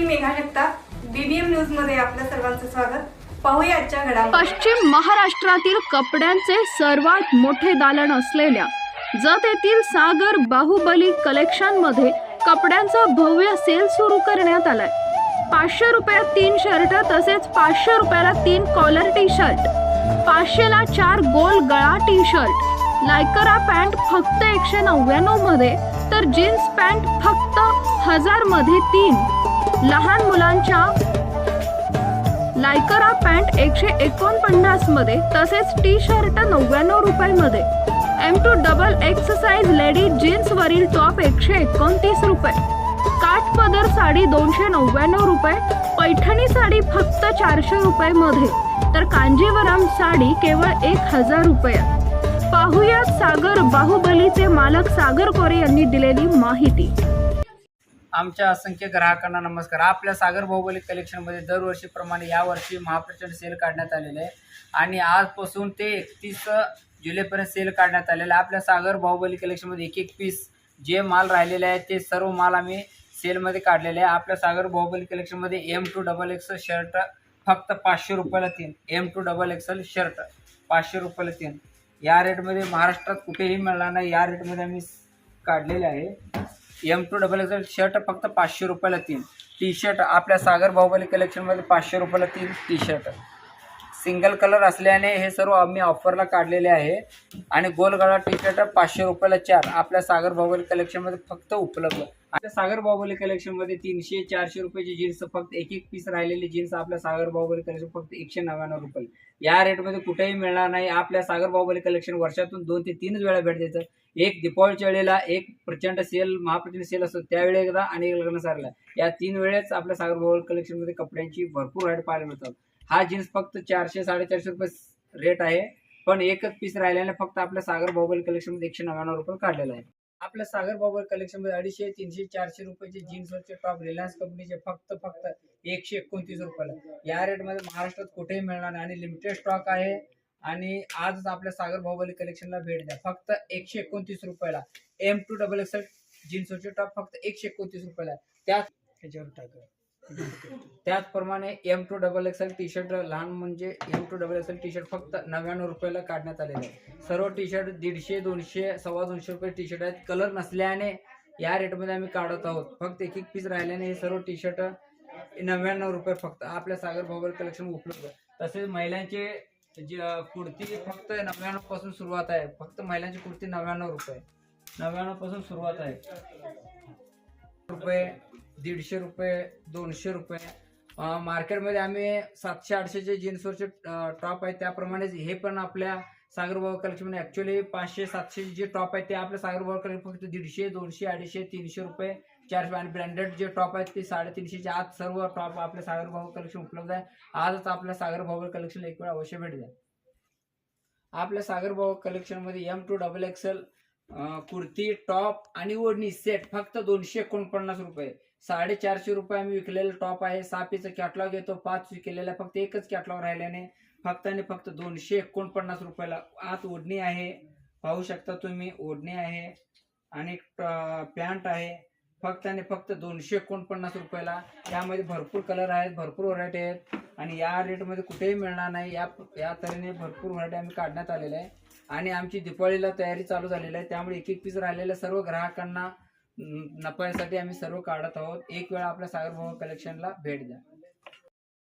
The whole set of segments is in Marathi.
मी मेघा जगताप बीबीएम न्यूजमध्ये आपल्या सर्वांचं स्वागत. पाहूया आजच्या घडामोडी. पश्चिम महाराष्ट्रातील कपड्यांचे सर्वात मोठे दालन असलेल्या जत येथील सागर बाहुबली कलेक्शनमध्ये कपड्यांचा भव्य सेल सुरू करण्यात आलाय. पाचशे रुपयात तीन शर्ट तसेच पाचशे रुपयाला तीन कॉलर टी शर्ट पाचशेला चार गोल गळा टी शर्ट लायकरा पॅन्ट फक्त एकशे नव्याण्णवमध्ये तर जीन्स पॅन्ट फक्त हजारमध्ये तीन. लहान मुलांच्या लायकरा पॅन्ट एकशे एकोणपन्नासमध्ये तसेच टी शर्ट नव्याण्णव रुपयामध्ये. M to double exercise lady जीन्सवरील jeans वरील टॉप एकशे एकोणतीस रुपये. काठ पदर साडी दोनशे नव्याण्णव रुपये पैठणी साडी फक्त चारशे रुपये मध्ये तर कांजीवरम साडी केवळ एक हजार रुपये. पाहुयात सागर बाहुबलीचे मालक सागर कोरे यांनी दिलेली माहिती. आमच्या असंख्य ग्राहकांना नमस्कार. आपल्या सागर भौगोलिक कलेक्शनमध्ये दरवर्षीप्रमाणे यावर्षी महाप्रचंड सेल काढण्यात आलेले आहे. आणि आजपासून ते एकतीस जुलैपर्यंत सेल काढण्यात आलेला आहे. आपल्या सागर भौगोलिक कलेक्शनमध्ये एक एक पीस जे माल राहिलेले आहे ते सर्व माल आम्ही सेलमध्ये काढलेले आहे. आपल्या सागर भौगोलिक कलेक्शनमध्ये M to double XL shirt फक्त पाचशे रुपयाला तीन. M to double XL shirt पाचशे रुपयाला तीन. या रेटमध्ये महाराष्ट्रात कुठेही मिळणार नाही. या रेटमध्ये आम्ही काढलेले आहे. M to double XL shirt फक्त पाचशे रुपयाला तीन. टी शर्ट आपल्या सागर बाहुबली कलेक्शनमध्ये पाचशे रुपयाला तीन टी शर्ट सिंगल कलर असल्याने हे सर्व आम्ही ऑफरला काढलेले आहे. आणि गोलगळा टी शर्ट पाचशे रुपयाला चार. आपल्या सागर बाहुबली कलेक्शनमध्ये फक्त उपलब्ध. आपल्या सागर बाहुबली कलेक्शनमध्ये तीनशे चारशे रुपयाची जीन्स फक्त एक एक पीस राहिलेली जीन्स आपल्या सागर बाहुबली कलेक्शन फक्त एकशे नव्याण्णव रुपये. या रेटमध्ये कुठेही मिळणार नाही. आपल्या सागर बाहुबली कलेक्शन वर्षातून दोन ते तीनच वेळा भेट द्यायचं एक दीपावलीच्या वेळेला एक प्रचंड सेल महाप्रचंड सेल असतो त्यावेळी एकदा आणि एक लग्न सारला. या तीन वेळेस आपल्या सागर बाहुबली कलेक्शनमध्ये कपड्यांची भरपूर रेट पाहायला मिळतात. हा जीन्स फक्त चारशे साडेचारशे रुपये रेट आहे. पण एकच पीस राहिल्याने फक्त आपल्या सागर बाहुबली कलेक्शनमध्ये एकशे नव्याण्णव रुपये काढलेला आहे. आपल्या सागर बाहुबली कलेक्शनमध्ये अडीचशे तीनशे चारशे रुपयाचे जीन्सवरचे टॉप रिलायन्स कंपनीचे फक्त फक्त एकशे एकोणतीस रुपयाला. या रेटमध्ये महाराष्ट्रात कुठेही मिळणार नाही. आणि लिमिटेड स्टॉक आहे. आणि आजच आपल्या सागर बाहुबली कलेक्शनला भेट द्या. फक्त एकशे एकोणतीस रुपयाला. एम टू डबल एक्सएल जीन्सवरचे टॉप फक्त एकशे एकोणतीस रुपयाला त्याच ह्याच्यावर टाका. त्याचप्रमाणे M to double XL T shirt लहान म्हणजे M to double XL T shirt फक्त नव्याण्णव रुपयाला काढण्यात आलेले आहे. सर्व टी शर्ट दीडशे दोनशे सव्वा दोनशे रुपये टी शर्ट आहेत. कलर नसल्याने या रेटमध्ये आम्ही काढत आहोत. फक्त एक एक पीस राहिल्याने हे सर्व टी शर्ट नव्याण्णव रुपये फक्त आपल्या सागर बाहुबल कलेक्शन उपलब्ध. तसेच महिलांचे जे कुर्ती फक्त नव्याण्णवपासून सुरुवात आहे. फक्त महिलांची कुर्ती नव्याण्णव रुपये. नव्याण्णवपासून सुरुवात आहे. रुपये दीडशे रुपये दोनशे रुपये. मार्केटमध्ये आम्ही सातशे आठशेचे जीन्सवरचे टॉप आहेत त्याप्रमाणेच हे पण आपल्या सागरभाव कलेक्शनमध्ये ॲक्च्युली पाचशे सातशे जे टॉप आहेत ते आपल्या सागरभाव कलेक्शन फक्त दीडशे दोनशे अडीचशे तीनशे रुपये. चारशे आणि ब्रँडेड जे टॉप आहेत ते साडेतीनशेच्या आत सर्व टॉप आपल्या सागरबाबा कलेक्शन उपलब्ध आहे. आजच आपल्या सागरबाबा कलेक्शन एक वेळा अवश्य भेट द्या. आपल्या सागरबाबा कलेक्शनमध्ये एम टू डबल एक्सेल कुर्ती टॉप आणि ओढणी सेट फक्त दोनशे एकोणपन्नास रुपये. साडेचारशे रुपये आम्ही विकलेलं टॉप आहे. सहा कॅटलॉग येतो. पाच विकलेला फक्त एकच कॅटलॉग राहिल्याने फक्त आणि फक्त दोनशे एकोणपन्नास रुपयाला आत ओढणी आहे. पाहू शकता तुम्ही ओढणी आहे आणि पॅन्ट आहे. फक्त आणि फक्त दोनशे एकोणपन्नास रुपयाला. यामध्ये भरपूर कलर आहेत भरपूर व्हरायटी आहेत. आणि या रेटमध्ये कुठेही मिळणार नाही. या या तऱ्हेने भरपूर व्हरायटी आम्ही काढण्यात आलेल्या आहे. आणि आमची दिपाळीला तयारी चालू झालेली आहे. त्यामुळे एक एक पीस राहिलेल्या सर्व ग्राहकांना नफ्यासाठी आम्ही सर्व काढत आहोत. एक वेळा आपल्या सागरभाऊ कलेक्शनला भेट द्या.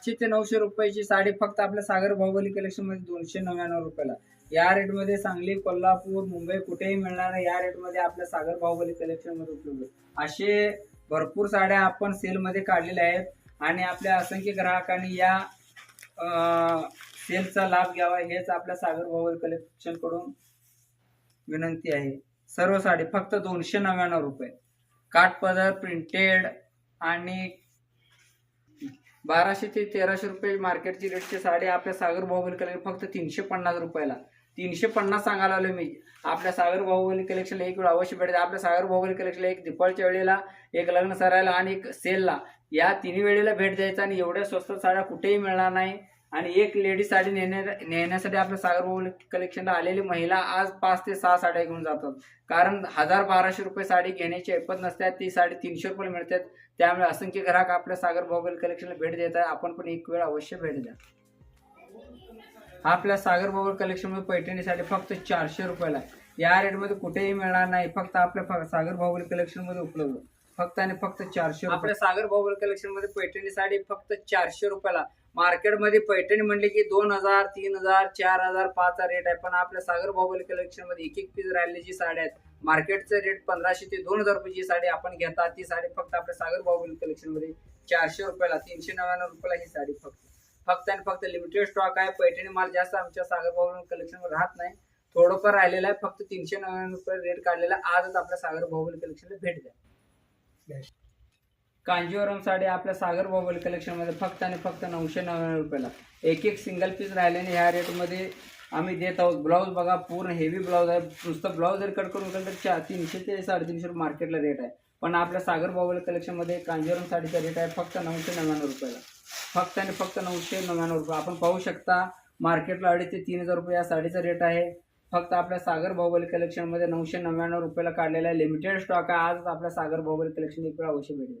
आठशे ते नऊशे रुपयाची साडी फक्त आपल्या सागर बाहुबली कलेक्शनमध्ये दोनशे नव्याण्णव रुपयाला. या रेटमध्ये सांगली कोल्हापूर मुंबई कुठेही मिळणार या रेटमध्ये आपल्या सागर बाहुबली कलेक्शनमध्ये उपलब्ध असे भरपूर साड्या आपण सेलमध्ये काढलेल्या आहेत. आणि आपल्या असंख्य ग्राहकांनी या सेलचा लाभ घ्यावा हेच आपल्या सागर बाहुबली कलेक्शनकडून विनंती आहे. सर्व साडी फक्त दोनशे नव्याण्णव रुपये. काठपदर प्रिंटेड आणि बाराशे ते तेराशे रुपये मार्केटची रेटची साडी आपल्या सागर बाहुबली कलेक्शन फक्त तीनशे पन्नास रुपयाला. तीनशे पन्नास सांगायला आलो मी. आपल्या सागर बाहुबली कलेक्शनला एक वेळ अवश्य भेट द्या. आपल्या सागर बाहुबली कलेक्शनला एक दिपाळच्या वेळेला एक लग्न सरायला आणि एक सेलला या तिन्ही वेळेला भेट द्यायचा आणि एवढ्या स्वस्त साड्या कुठेही मिळणार नाही. आणि एक लेडी साडी नेण्या नेण्यासाठी आपल्या सागर कलेक्शनला आलेली महिला आज पाच ते सहा साड्या घेऊन जातात. कारण हजार बाराशे रुपये साडी घेण्याची ऐपत नसतात ती साडी तीनशे रुपये मिळतात त्यामुळे असंख्य ग्राहक आपल्या सागर बाहुबली कलेक्शनला भेट देत आहे आपण पण एक वेळ अवश्य भेट द्या. आपल्या सागर बाहुबली कलेक्शनमध्ये पैठणी साडी फक्त चारशे रुपयाला. या रेटमध्ये कुठेही मिळणार नाही. फक्त आपल्या सागर बाहुबली कलेक्शनमध्ये उपलब्ध. फक्त आणि फक्त चारशे आपल्या सागर बाहुबली कलेक्शनमध्ये पैठणी साडी फक्त चारशे रुपयाला. मार्केटमध्ये पैठणी म्हणले की दोन हजार तीन हजार चार हजार पाचचा रेट आहे. पण आपल्या सागर बाहुबली कलेक्शनमध्ये एक एक पीस राहिलेली साड्या आहेत मार्केटचं रेट पंधराशे ते दोन हजार रुपयाची साडी आपण घेतात ती साडी फक्त आपल्या सागर बाहुबली कलेक्शनमध्ये चारशे रुपयाला तीनशे नव्याण्णव रुपयाला ही साडी फक्त. फक्त आणि फक्त लिमिटेड स्टॉक आहे. पैठणी माल जास्त आमच्या सागर बाहुबली कलेक्शनवर राहत नाही. थोडंफार राहिलेलं आहे. फक्त तीनशे नव्याण्णव रुपये रेट काढलेला आजच आपल्या सागर बाहुबली कलेक्शनला भेट द्या. कांजीवरम साडी आपल्या सागर बाहुबली कलेक्शनमध्ये फक्त आणि फक्त नऊशे नव्याण्णव रुपयाला. एक एक सिंगल पीस राहिल्याने ह्या रेटमध्ये आम्ही देत आहोत. ब्लाऊज बघा पूर्ण हेवी ब्लाऊज आहे. नुसतं ब्लाऊज जर कट करून गेलं तर चार तीनशे ते साडेतीनशे रुपये मार्केटला रेट आहे. पण आपल्या सागर बाहुबली कलेक्शनमध्ये कांजीवरम साडीचा रेट आहे फक्त नऊशे नव्याण्णव रुपयाला. फक्त आणि फक्त नऊशे नव्याण्णव रुपये. आपण पाहू शकता मार्केटला अडीच ते तीन हजार रुपये या साडीचा रेट आहे. फक्त आपल्या सागर बाहुबली कलेक्शनमध्ये नऊशे नव्याण्णव रुपयाला काढलेला आहे. लिमिटेड स्टॉक आहे. आजच आपल्या सागर बाहुबली कलेक्शन एक वेळा अवश्य भेटेल.